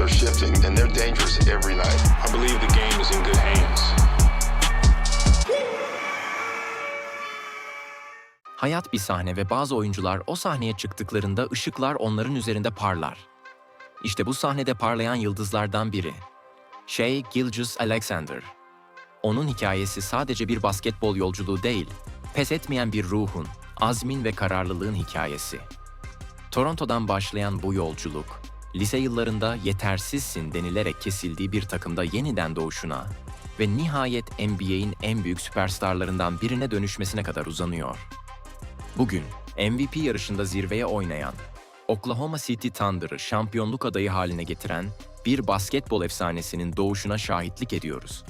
are shifting and they're dangerous every night. I believe the game is in good hands. Hayat bir sahne ve bazı oyuncular o sahneye çıktıklarında ışıklar onların üzerinde parlar. İşte bu sahnede parlayan yıldızlardan biri. Shay Gilgis Alexander. Onun hikayesi sadece bir basketbol yolculuğu değil, pes etmeyen bir ruhun, azmin ve kararlılığın hikayesi. Toronto'dan başlayan bu yolculuk, lise yıllarında yetersizsin denilerek kesildiği bir takımda yeniden doğuşuna ve nihayet NBA'in en büyük süperstarlarından birine dönüşmesine kadar uzanıyor. Bugün MVP yarışında zirveye oynayan, Oklahoma City Thunder'ı şampiyonluk adayı haline getiren bir basketbol efsanesinin doğuşuna şahitlik ediyoruz.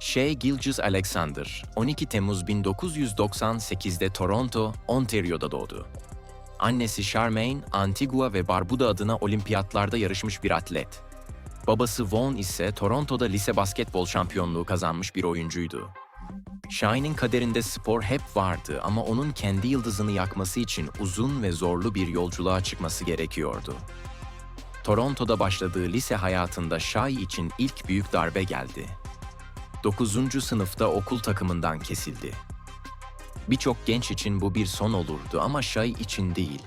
Shea Gilgeous Alexander, 12 Temmuz 1998'de Toronto, Ontario'da doğdu. Annesi Charmaine, Antigua ve Barbuda adına olimpiyatlarda yarışmış bir atlet. Babası Vaughn ise Toronto'da lise basketbol şampiyonluğu kazanmış bir oyuncuydu. Shine'in kaderinde spor hep vardı ama onun kendi yıldızını yakması için uzun ve zorlu bir yolculuğa çıkması gerekiyordu. Toronto'da başladığı lise hayatında Shai için ilk büyük darbe geldi. 9. sınıfta okul takımından kesildi. Birçok genç için bu bir son olurdu ama Shai için değil.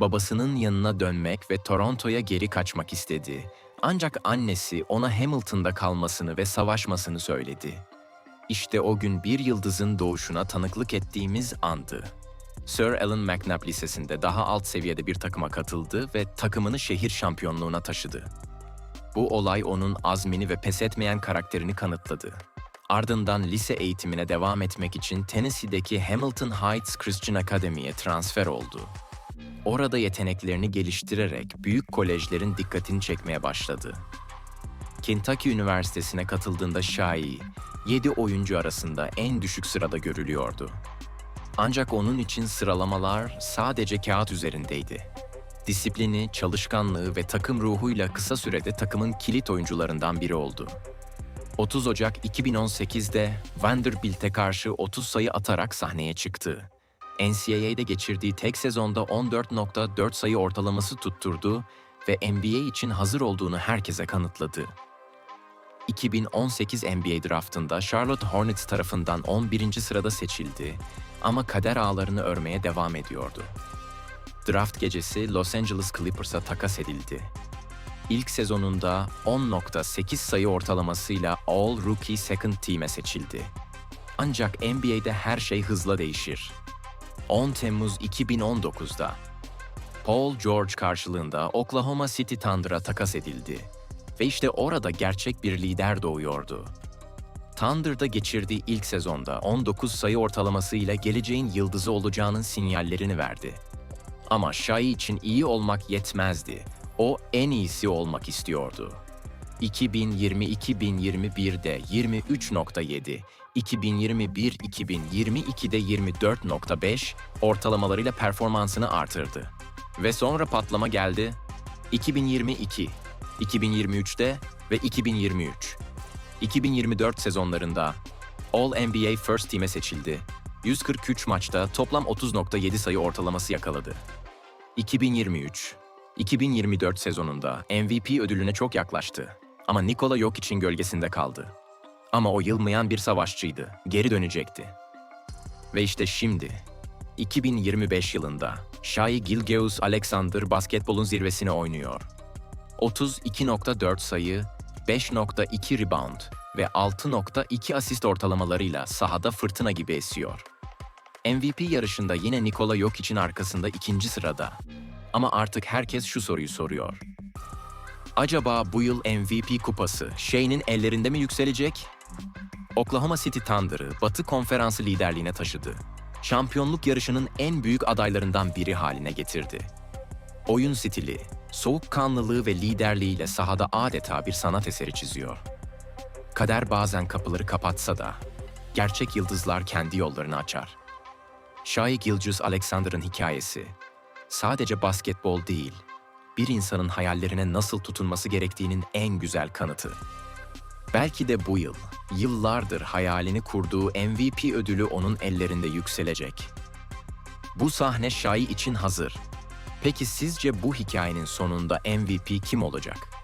Babasının yanına dönmek ve Toronto'ya geri kaçmak istedi. Ancak annesi ona Hamilton'da kalmasını ve savaşmasını söyledi. İşte o gün bir yıldızın doğuşuna tanıklık ettiğimiz andı. Sir Alan McNabb Lisesi'nde daha alt seviyede bir takıma katıldı ve takımını şehir şampiyonluğuna taşıdı. Bu olay onun azmini ve pes etmeyen karakterini kanıtladı. Ardından lise eğitimine devam etmek için Tennessee'deki Hamilton Heights Christian Academy'ye transfer oldu. Orada yeteneklerini geliştirerek büyük kolejlerin dikkatini çekmeye başladı. Kentucky Üniversitesi'ne katıldığında Shai, 7 oyuncu arasında en düşük sırada görülüyordu. Ancak onun için sıralamalar sadece kağıt üzerindeydi. Disiplini, çalışkanlığı ve takım ruhuyla kısa sürede takımın kilit oyuncularından biri oldu. 30 Ocak 2018'de Vanderbilt'e karşı 30 sayı atarak sahneye çıktı. NCAA'de geçirdiği tek sezonda 14.4 sayı ortalaması tutturdu ve NBA için hazır olduğunu herkese kanıtladı. 2018 NBA draftında Charlotte Hornets tarafından 11. sırada seçildi ama kader ağlarını örmeye devam ediyordu. Draft gecesi Los Angeles Clippers'a takas edildi. İlk sezonunda 10.8 sayı ortalamasıyla All Rookie Second Team'e seçildi. Ancak NBA'de her şey hızla değişir. 10 Temmuz 2019'da Paul George karşılığında Oklahoma City Thunder'a takas edildi ve işte orada gerçek bir lider doğuyordu. Thunder'da geçirdiği ilk sezonda 19 sayı ortalamasıyla geleceğin yıldızı olacağının sinyallerini verdi. Ama Shai için iyi olmak yetmezdi. O en iyisi olmak istiyordu. 2020-2021'de 23.7, 2021-2022'de 24.5 ortalamalarıyla performansını artırdı. Ve sonra patlama geldi. 2022, 2023'te ve 2023. 2024 sezonlarında All NBA First Team'e seçildi. 143 maçta toplam 30.7 sayı ortalaması yakaladı. 2023 2024 sezonunda MVP ödülüne çok yaklaştı. Ama Nikola Jokic'in gölgesinde kaldı. Ama o yılmayan bir savaşçıydı. Geri dönecekti. Ve işte şimdi 2025 yılında Shai Gilgeous Alexander basketbolun zirvesine oynuyor. 32.4 sayı, 5.2 rebound ve 6.2 asist ortalamalarıyla sahada fırtına gibi esiyor. MVP yarışında yine Nikola Jokic'in arkasında ikinci sırada. Ama artık herkes şu soruyu soruyor. Acaba bu yıl MVP kupası Shay'nin ellerinde mi yükselecek? Oklahoma City Thunder'ı Batı Konferansı liderliğine taşıdı. Şampiyonluk yarışının en büyük adaylarından biri haline getirdi. Oyun stili, soğukkanlılığı ve liderliğiyle sahada adeta bir sanat eseri çiziyor. Kader bazen kapıları kapatsa da gerçek yıldızlar kendi yollarını açar. Shai Gilgeous Alexander'ın hikayesi sadece basketbol değil, bir insanın hayallerine nasıl tutunması gerektiğinin en güzel kanıtı. Belki de bu yıl, yıllardır hayalini kurduğu MVP ödülü onun ellerinde yükselecek. Bu sahne Shai için hazır. Peki sizce bu hikayenin sonunda MVP kim olacak?